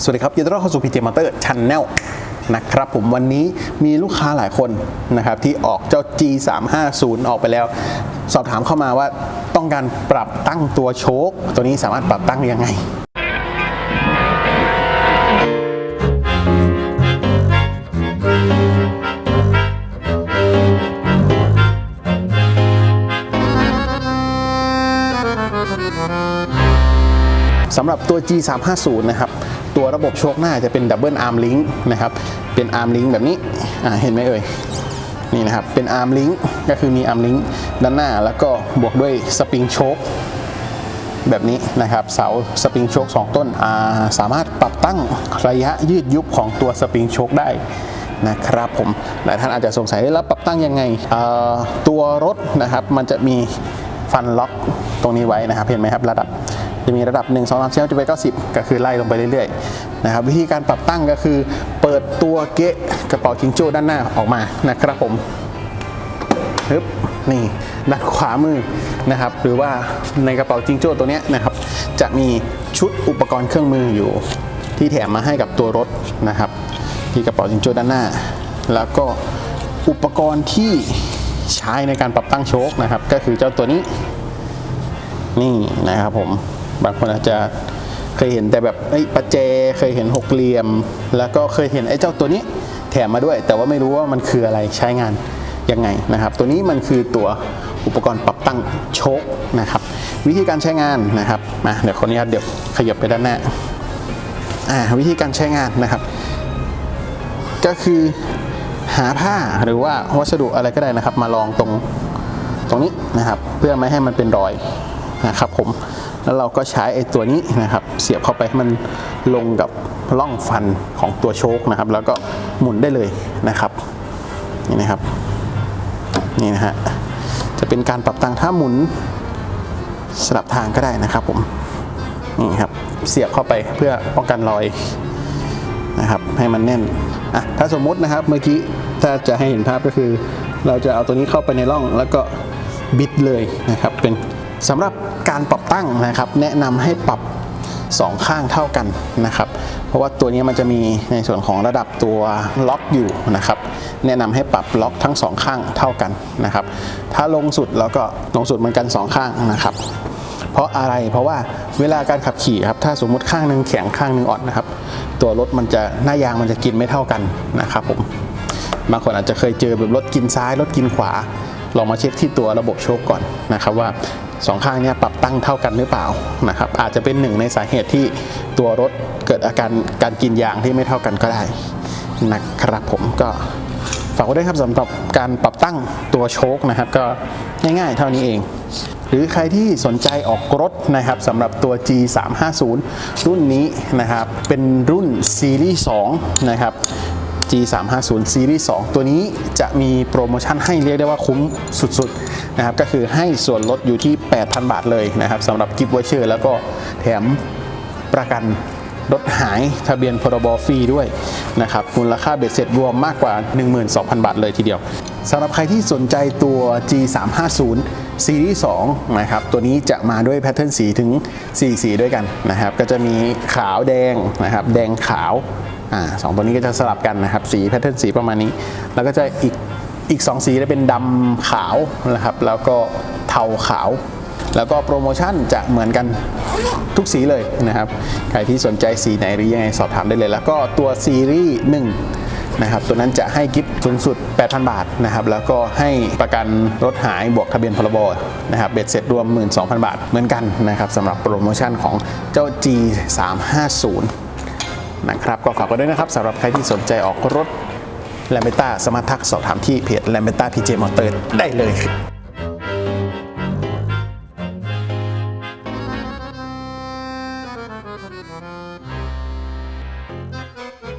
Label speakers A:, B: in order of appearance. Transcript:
A: สวัสดีครับยินดีต้อนรับเข้าสู่ PJ Motor Channel นะครับผมวันนี้มีลูกค้าหลายคนนะครับที่ออกเจ้า G350 ออกไปแล้ว สอบถามเข้ามาว่าต้องการปรับตั้งตัวโชคตัวนี้สามารถปรับตั้งยังไง สำหรับตัว G350 นะครับตัวระบบโชคหน้าจะเป็นดับเบิลอาร์มลิงนะครับเป็นอาร์มลิงแบบนี้เห็นไหมเอ่ยนี่นะครับเป็นอาร์มลิงก็คือมีอาร์มลิงด้านหน้า แล้วก็บวกด้วยสปริงโชคแบบนี้นะครับเสาสปริงโชค2ต้นอ่าสามารถปรับตั้งระยะยืดยุบของตัวสปริงโชคได้นะครับผมหลายท่านอาจจะสงสัยแล้วปรับตั้งยังไงตัวรถนะครับมันจะมีฟันล็อกตรงนี้ไว้นะครับเห็นไหมครับระดับ จะมีระดับ 1 2 3 4 5 6 7 8 9 10ก็คือไล่ลงไปเรื่อยๆนะครับวิธีการปรับตั้งก็คือเปิดตัวเกะกระเป๋าจิงโจ้ด้านหน้าออกมานะครับผมฮึบนี่ด้านขวามือนะครับหรือว่าในกระเป๋าจิงโจ้ตัวนี้นะครับจะมีชุดอุปกรณ์เครื่องมืออยู่ ที่แถมมาให้กับตัวรถนะครับ ที่กระเป๋าจิงโจ้ด้านหน้า แล้วก็อุปกรณ์ที่ใช้ในการปรับตั้งโชคนะครับ ก็คือเจ้าตัวนี้นี่นะครับผม บางคนอาจจะเคยเห็นแต่แบบไอ้ประแจเคยเห็นหกเหลี่ยม แล้วก็เคยเห็นไอ้เจ้าตัวนี้แถมมาด้วย แต่ว่าไม่รู้ว่ามันคืออะไรใช้งานยังไงนะครับ ตัวนี้มันคือตัวอุปกรณ์ปรับตั้งโชคนะครับ วิธีการใช้งานนะครับมาเดี๋ยวขออนุญาตเดี๋ยวขยับไปด้านหน้าอ่าวิธีการใช้งานนะครับ ก็คือหาผ้าหรือว่าวัสดุอะไรก็ได้นะครับ มาลองตรงตรงนี้นะครับ เพื่อไม่ให้มันเป็นรอย นะครับผมแล้วเราก็ใช้ไอ้ตัวนี้นะครับเสียบเข้าไปให้มันลงกับร่องฟันของตัวโชคนะครับ แล้วก็หมุนได้เลยนะครับนี่นะครับนี่นะฮะจะเป็นการปรับตังถ้าหมุนสลับทางก็ได้นะครับผมนี่ครับเสียบเข้าไปเพื่อป้องกันรอยนะครับให้มันแน่นอะถ้าสมมุตินะครับเมื่อกี้ถ้าจะให้เห็นภาพก็คือ เราจะเอาตัวนี้เข้าไปในร่องแล้วก็บิดเลยนะครับเป็น สำหรับการปรับตั้งนะครับ แนะนำให้ปรับสองข้างเท่ากันนะครับ เพราะว่าตัวนี้มันจะมีในส่วนของระดับตัวล็อกอยู่นะครับ แนะนำให้ปรับล็อกทั้งสองข้างเท่ากันนะครับ ถ้าลงสุดแล้วก็ลงสุดเหมือนกันสองข้างนะครับเพราะอะไร เพราะว่าเวลาการขับขี่ครับ ถ้าสมมุติข้างหนึ่งแข็งข้างหนึ่งอ่อนนะครับ ตัวรถมันจะหน้ายางมันจะกินไม่เท่ากันนะครับผม บางคนอาจจะเคยเจอแบบรถกินซ้ายรถกินขวา ลองมาเช็คที่ตัวระบบโชคก่อนนะครับว่า สองข้างเนี้ยปรับตั้งเท่ากันหรือเปล่านะครับอาจจะเป็นหนึ่งในสาเหตุที่ตัวรถเกิดอาการการกินยางที่ไม่เท่ากันก็ได้นะครับผมก็ฝากไว้ด้วยครับสำหรับการปรับตั้งตัวโชคนะครับ ก็ง่ายๆเท่านี้เอง หรือใครที่สนใจออกรถนะครับสำหรับตัว G350 รุ่นนี้นะครับ เป็นรุ่นซีรีส์2นะครับ G350 ซีรีส์2ตัวนี้จะมีโปรโมชั่นให้เรียกได้ว่าคุ้มสุดๆนะครับก็คือให้ส่วนลดอยู่ที่ 8,000 บาทเลยนะครับสำหรับกิฟต์วอเชอร์แล้วก็แถมประกันรถหายทะเบียนพรบฟรีด้วยนะครับมูลค่าเบ็ดเสร็จรวมมากกว่า 12,000 บาทเลยทีเดียวสำหรับใครที่สนใจตัว G350 ซีรีส์2นะครับตัวนี้จะมาด้วยแพทเทิร์นสีถึง4สีด้วยกันนะครับก็จะมีขาวแดงนะครับแดงขาว อ่าสองตัวนี้ก็จะสลับกันนะครับสีแพทเทิร์นสีประมาณนี้ แล้วก็จะอีกอีก 2 สีจะเป็นดำขาวนะครับ แล้วก็เทาขาว แล้วก็โปรโมชั่นจะเหมือนกันทุกสีเลยนะครับ ใครที่สนใจสีไหนหรือยังไงสอบถามได้เลย แล้วก็ตัวซีรีส์1นะครับ ตัวนั้นจะให้กิฟต์สูงสุด 8,000 บาทนะครับ แล้วก็ให้ประกันรถหายบวกทะเบียนพรบนะครับ เบ็ดเสร็จรวม 12,000 บาทเหมือนกันนะครับสำหรับโปรโมชั่นของเจ้า G350 นะครับ ก็ฝากไว้ด้วยนะครับสำหรับใครที่สนใจออกรถแลมเบต้าสามารถทักสอบถามที่เพจแลมเบต้าพีเจมอเตอร์ได้เลย